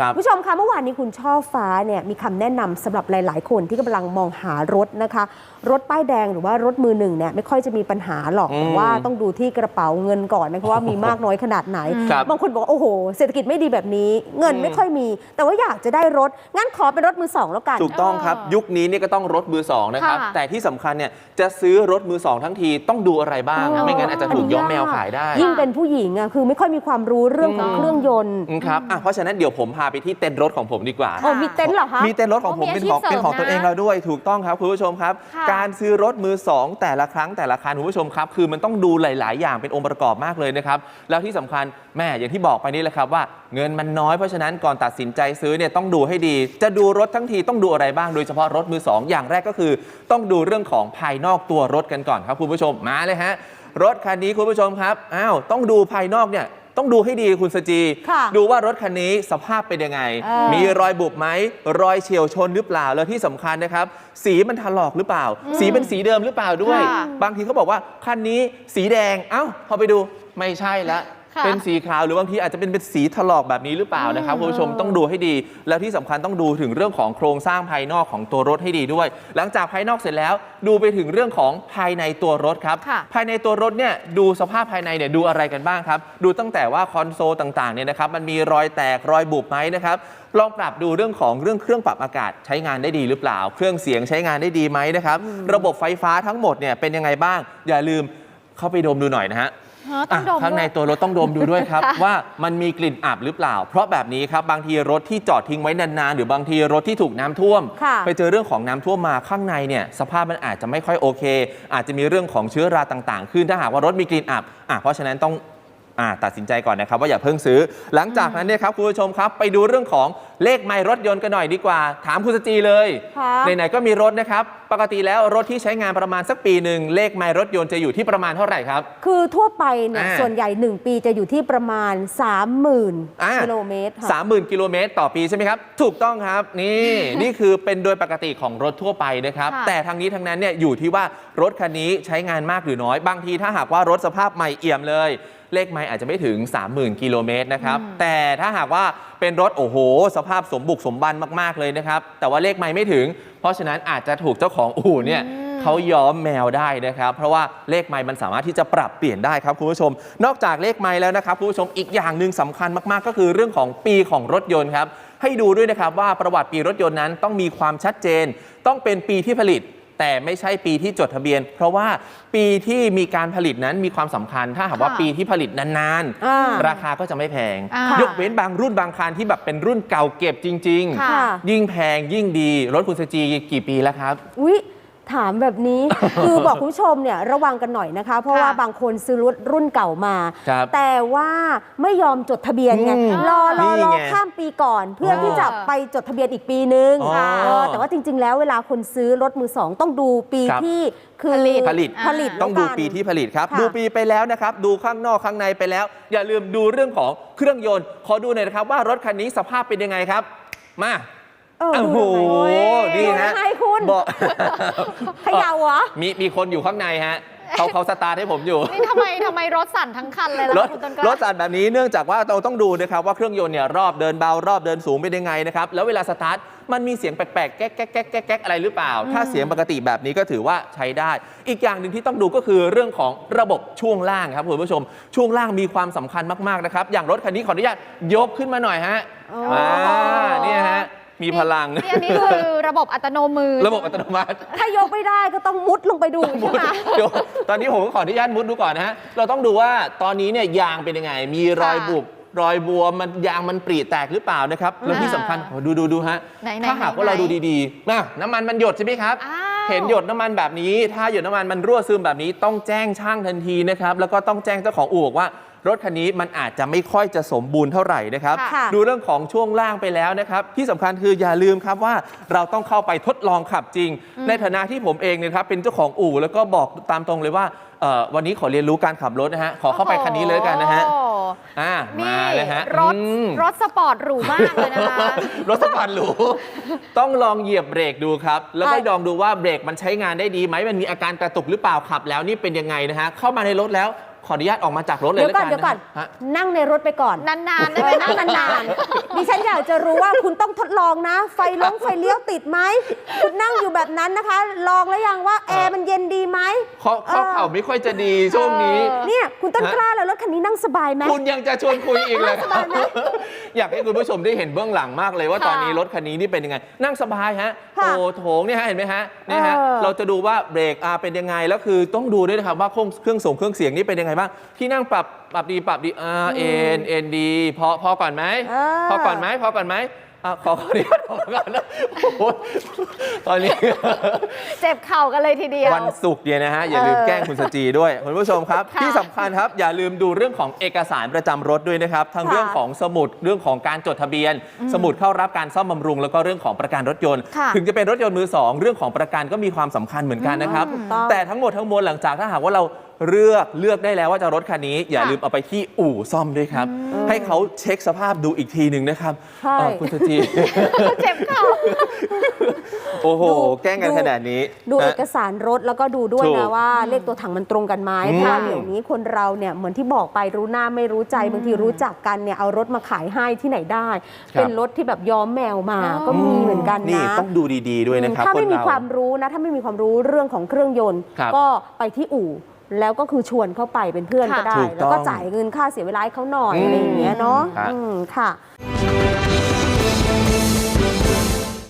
ครับผู้ชมคะเมื่อวานนี้คุณช่อฟ้าเนี่ยมีคำแนะนำสำหรับหลาย ๆ คนที่กำลังมองหารถนะคะ รถป้ายแดงหรือว่ารถมือหนึ่งเนี่ยไม่ค่อยจะมีปัญหาหรอกอืมแต่ว่าต้องดูที่กระเป๋าเงินก่อนนะคะว่ามีมากน้อยขนาดไหนครับบางคนบอกว่าโอ้โห เศรษฐกิจไม่ดีแบบนี้ เงินอืมไม่ค่อยมี แต่ว่าอยากจะได้รถงั้นขอเป็นรถมือสองแล้วกัน ถูกต้องครับเออยุคนี้เนี่ยก็ต้องรถมือสองนะครับค่ะแต่ที่สำคัญเนี่ยจะซื้อรถมือสองทั้งทีต้องดูอะไรบ้างเออไม่งั้นอาจจะถูกย้อมแมวขายได้ ยิ่งเป็นผู้หญิงอะคือไม่ค่อยมีความรู้เรื่องของอืมเครื่องยนต์อืมครับอะเพราะฉะนั้นเดี๋ยวผมพาไปที่เต็นท์รถของผมดีกว่า โอ้มีเต็นท์เหรอคะมีเต็นท์รถของผมเขามีเป็นของอาชีพเป็นของเสริมตัวเองนะเราด้วยถูกต้องครับคุณผู้ชมครับค่ะการซื้อรถมือสองแต่ละครั้งแต่ละคันคุณผู้ชมครับ คือมันต้องดูหลาย ๆ อย่างเป็นองค์ประกอบมากเลยนะครับ แล้วที่สำคัญแม่อย่างที่บอกไปนี่แหละครับว่าเงินมันน้อยเพราะฉะนั้นก่อนตัดสินใจซื้อเนี่ยต้องดูให้ดี จะดูรถทั้งทีต้องดูอะไรบ้างโดยเฉพาะรถมือสองอย่างแรกก็คือ ต้องดูเรื่องของภายนอกตัวรถกันก่อนครับคุณผู้ชมมาเลยฮะรถคันนี้คุณผู้ชมครับอ้าวต้องดูภายนอกเนี่ย ต้องดูให้ดีคุณสจี ค่ะดูว่ารถคันนี้สภาพเป็นยังไง เออมีรอยบุบไหม รอยเฉียวชนหรือเปล่า แล้วที่สำคัญนะครับ สีมันถลอกหรือเปล่า สีเป็นสีเดิมหรือเปล่าด้วย ค่ะ บางทีเขาบอกว่าคันนี้สีแดง เอ้าพอไปดูไม่ใช่ละ ค่ะเป็นสีขาวหรือบางทีอาจจะเป็นเป็นสีถลอกแบบนี้หรือเปล่านะครับคุณผู้ชมต้องดูให้ดี แล้วที่สำคัญต้องดูถึงเรื่องของโครงสร้างภายนอกของตัวรถให้ดีด้วย หลังจากภายนอกเสร็จแล้วดูไปถึงเรื่องของภายในตัวรถครับ ค่ะ ภายในตัวรถเนี่ยดูสภาพภายในเนี่ยดูอะไรกันบ้างครับ ดูตั้งแต่ว่าคอนโซลต่างๆเนี่ยนะครับมันมีรอยแตกรอยบุบไหมนะครับลองปรับดูเรื่องของเรื่องเครื่องปรับอากาศใช้งานได้ดีหรือเปล่า เครื่องเสียงใช้งานได้ดีไหมนะครับ ระบบไฟฟ้าทั้งหมดเนี่ยเป็นยังไงบ้าง อย่าลืมเข้าไปดมดูหน่อยนะฮะ ฮะต้องดมอะข้างในด้วย ตัวรถต้องดมดูด้วยครับค่ะว่ามันมีกลิ่นอับหรือเปล่า เพราะแบบนี้ครับบางทีรถที่จอดทิ้งไว้นานๆ หรือบางทีรถที่ถูกน้ำท่วม ค่ะ ไปเจอเรื่องของน้ำท่วมมาข้างในเนี่ยสภาพมันอาจจะไม่ค่อยโอเค อาจจะมีเรื่องของเชื้อราต่างๆ ขึ้นถ้าหากว่ารถมีกลิ่นอับอะเพราะฉะนั้นต้องอะตัดสินใจก่อนนะครับ ว่าอย่าเพิ่งซื้อ หลังจากนั้นเนี่ยครับคุณผู้ชมครับ ไปดูเรื่องของเลขไมล์รถยนต์กันหน่อยดีกว่า ถามคุณสจีเลยค่ะ ไหนๆก็มีรถนะครับ ปกติแล้วรถที่ใช้งานประมาณสักปีหนึ่งเลขไมล์รถยนต์จะอยู่ที่ประมาณเท่าไหร่ครับ คือทั่วไปเนี่ยอ่า ส่วนใหญ่ 1 ปีจะอยู่ที่ประมาณ30,000อ่ากิโลเมตรค่ะ สามหมื่นกิโลเมตรต่อปีใช่ไหมครับ ถูกต้องครับ นี่ นี่คือเป็นโดยปกติของรถทั่วไปนะครับ ค่ะ แต่ทางนี้ทางนั้นเนี่ยอยู่ที่ว่ารถคันนี้ใช้งานมากหรือน้อย บางทีถ้าหากว่ารถสภาพใหม่เอี่ยมเลย เลขไม่อาจจะไม่ถึง 30,000 กิโลเมตรนะครับ แต่ถ้าหากว่าเป็นรถโอ้โห สภาพสมบุกสมบันมาก ๆ เลยนะครับ แต่ว่าเลขไม่ไม่ถึง เพราะฉะนั้นอาจจะถูกเจ้าของอู่เนี่ยอืมเขาย้อมแมวได้นะครับ เพราะว่าเลขไม้มันสามารถที่จะปรับเปลี่ยนได้ครับคุณผู้ชม นอกจากเลขไม้แล้วนะครับคุณผู้ชมอีกอย่างหนึ่งสำคัญมากๆ ก็คือเรื่องของปีของรถยนต์ครับให้ดูด้วยนะครับว่าประวัติปีรถยนต์นั้นต้องมีความชัดเจน ต้องเป็นปีที่ผลิต แต่ไม่ใช่ปีที่จดทะเบียน เพราะว่าปีที่มีการผลิตนั้นมีความสำคัญ ถ้าหากว่าค่ะปีที่ผลิตนานอ่าๆ ราคาก็จะไม่แพง อ่ายยกเว้นบางรุ่นบางคันที่แบบเป็นรุ่นเก่าเก็บจริง ค่ะค่ะๆยิ่งแพงยิ่งดี รถคุณสจีกี่ปีแล้วครับ อุ๊ย ถามแบบนี้ คือบอกคุณผู้ชมเนี่ยระวังกันหน่อยนะคะ เพราะว่าค่ะบางคนซื้อรถรุ่นเก่ามา ครับแต่ว่าไม่ยอมจดทะเบียนไง อืมรอรอนี่รอไงข้ามปีก่อน เพื่อออที่จะไปจดทะเบียนอีกปีนึงอ๋อเออแต่ว่าจริง ๆ แล้วเวลาคนซื้อรถมือสองต้องดูปีครับ ที่คือผลิตผลิตผลิตต้องดูแล้วกัน ปีที่ผลิตครับ ค่ะ ดูปีไปแล้วนะครับ ดูข้างนอกข้างในไปแล้ว อย่าลืมดูเรื่องของเครื่องยนต์ ขอดูหน่อยนะครับว่ารถคันนี้สภาพเป็นยังไงครับ มา เออโอ้ดูโหหน่อยนี่ดูฮะ ให้คุณบอก เขย่าเหรอ มีมีคนอยู่ข้างในฮะเขาเขาสตาร์ทให้ผมอยู่ นี่ทำไมทำไมรถสั่นทั้งคันเลยล่ะรถคุณต้นกล้ารถสั่นแบบนี้เนื่องจากว่าเราต้องดูนะครับว่าเครื่องยนต์เนี่ยรอบเดินเบารอบเดินสูงเป็นยังไงนะครับ แล้วเวลาสตาร์ทมันมีเสียงแปลกๆแก๊กแก๊กแก๊กแก๊กแก๊กอะไรหรือเปล่า ถ้าเสียงปกติแบบนี้ก็ถือว่าใช้ได้ อีกอย่างหนึ่งที่ต้องดูก็คือเรื่องของระบบช่วงล่างครับคุณผู้ชม ช่วงล่างมีความสำคัญมากๆนะครับอย่างรถคันนี้ขออนุญาตยกขึ้นมาหน่อยฮะอ๋ออ่าเนี่ยฮะ มีพลัง นี่อันนี้คือระบบอัตโนมือ ระบบอัตโนมัติถ้ายกไม่ได้ก็ต้องมุดลงไปดูใช่ไหมเดี๋ยวตอนนี้ผมก็ขออนุญาตมุดดูก่อนนะฮะ เราต้องดูว่าตอนนี้เนี่ยยางเป็นยังไง มีรอยค่ะบุบรอยบวมมันยางมันปรีแตกหรือเปล่านะครับ แล้วที่สำคัญโอ้ดูดูดูฮะ ไหนไหนถ้าหากไหนว่าเราไหนดูดีๆนะน้ำมันมันหยดใช่ไหมครับ อ้าว เห็นหยดน้ำมันแบบนี้ ถ้าหยดน้ำมันมันรั่วซึมแบบนี้ ต้องแจ้งช่างทันทีนะครับ แล้วก็ต้องแจ้งเจ้าของอู่บอกว่า รถคันนี้มันอาจจะไม่ค่อยจะสมบูรณ์เท่าไหร่นะครับ ค่ะดูเรื่องของช่วงล่างไปแล้วนะครับ ที่สำคัญคืออย่าลืมครับว่าเราต้องเข้าไปทดลองขับจริง ในฐานะที่ผมเองเนยครับเป็นเจ้าของอู่แล้วก็บอกตามตรงเลยว่าเอ่อวันนี้ขอเรียนรู้การขับรถนะฮะขอเข้าไปคันนี้เลยแล้วกันนะฮะโอ้อ่านี่มาเลยฮะรถอืม รถสปอร์ตหรูมากเลยนะคะ รถสปอร์ตหรู ต้องลองเหยียบเบรกดูครับ แล้วก็อะลองดูว่าเบรกมันใช้งานได้ดีไหมมันมีอาการกระตุกหรือเปล่าขับแล้วนี่เป็นยังไงนะฮะ เข้ามาในรถแล้ว ขออนุญาตออกมาจากรถเลยเดี๋ยวแล้วก่อนกันเดี๋ยวก่อน ฮะ นั่งในรถไปก่อน นานๆได้เอไหมอนั่งนานๆ ดิฉันอยากจะรู้ว่าคุณต้องทดลองนะ ไฟลงไฟเลี้ยวติดไหม คุณนั่งอยู่แบบนั้นนะคะ ลองแล้วยังว่าแอร์มันเย็นดีไหมข้อข้อเข่าไม่ค่อยจะดีช่วงนี้เออเนี่ย คุณต้นกล้าแล้วรถคันนี้นั่งสบายไหม คุณยังจะชวนคุยอีกเลย สบายไหมอยากให้คุณผู้ชมได้เห็นเบื้องหลังมากเลยว่าค่ะตอนนี้รถคันนี้นี่เป็นยังไง นั่งสบายฮะค่ะโอ้โถงเนี่ยฮะเห็นไหมฮะเนี่ยฮะเออเราจะดูว่าเบรกอาเป็นยังไงแล้วคือต้องดูด้วยนะครับว่าเครื่องเครื่องส่งเครื่องเสียงนี่เป็นยังไงบ้างที่นั่งปรับปรับดีปรับดีอาเอ็นเอ็นดีพอพอก่อนไหมเออ พอก่อนไหมพอก่อนไหม อะขอขอนุญาตพอก่อนนะโอ้โหตอนนี้ เจ็บเข่ากันเลยทีเดียว วันศุกร์เนี่ยนะฮะ อย่าลืมแกล้งคุณสจีด้วย คุณผู้ชมครับ ค่ะที่สำคัญครับ อย่าลืมดูเรื่องของเอกสารประจำรถด้วยนะครับ ทั้งค่ะเรื่องของสมุดเรื่องของการจดทะเบียน สมุดเข้ารับการซ่อมบำรุง แล้วก็เรื่องของประกันรถยนต์ ค่ะถึงจะเป็นรถยนต์มือสองเรื่องของประกันก็มีความสำคัญเหมือนกันนะครับถูกต้อง แต่ทั้งหมดทั้งมวลหลังจากถ้าหากว่าเรา เลือกเลือกได้แล้วว่าจะรถคันนี้ อย่าค่ะลืมเอาไปที่อู่ซ่อมด้วยครับ ให้เขาเช็คสภาพดูอีกทีหนึ่งนะครับใช่ เอ่อคุณสจีเจ็บเข่า โอ้โห ดูแกล้งกันขนาดนี้ดูเอนะ กสารรถแล้วก็ดูด้วยถูนะกว่าเลขตัวถังมันตรงกันไหมอืมเพราะว่าเดี๋ยวนี้คนเราเนี่ยเหมือนที่บอกไปรู้หน้าไม่รู้ใจบางทีรู้จักกันเนี่ยเอารถมาขายให้ที่ไหนได้เป็นรถที่แบบย้อมแมวมาอ๋อก็มีเหมือนกันนี่นะต้องดูดีๆด้วยนะครับถ้าไม่นมีเร ความรู้นะ ถ้าไม่มีความรู้เรื่องของเครื่องยนต์ ครับก็ไปที่อู่ แล้วก็คือชวนเข้าไปเป็นเพื่อนค่ะก็ได้ถูกต้องแล้วก็จ่ายเงินค่าเสียเวลาให้เขาหน่อยอืมอะไรอย่างเงี้ยเนาะครับอืมค่ะ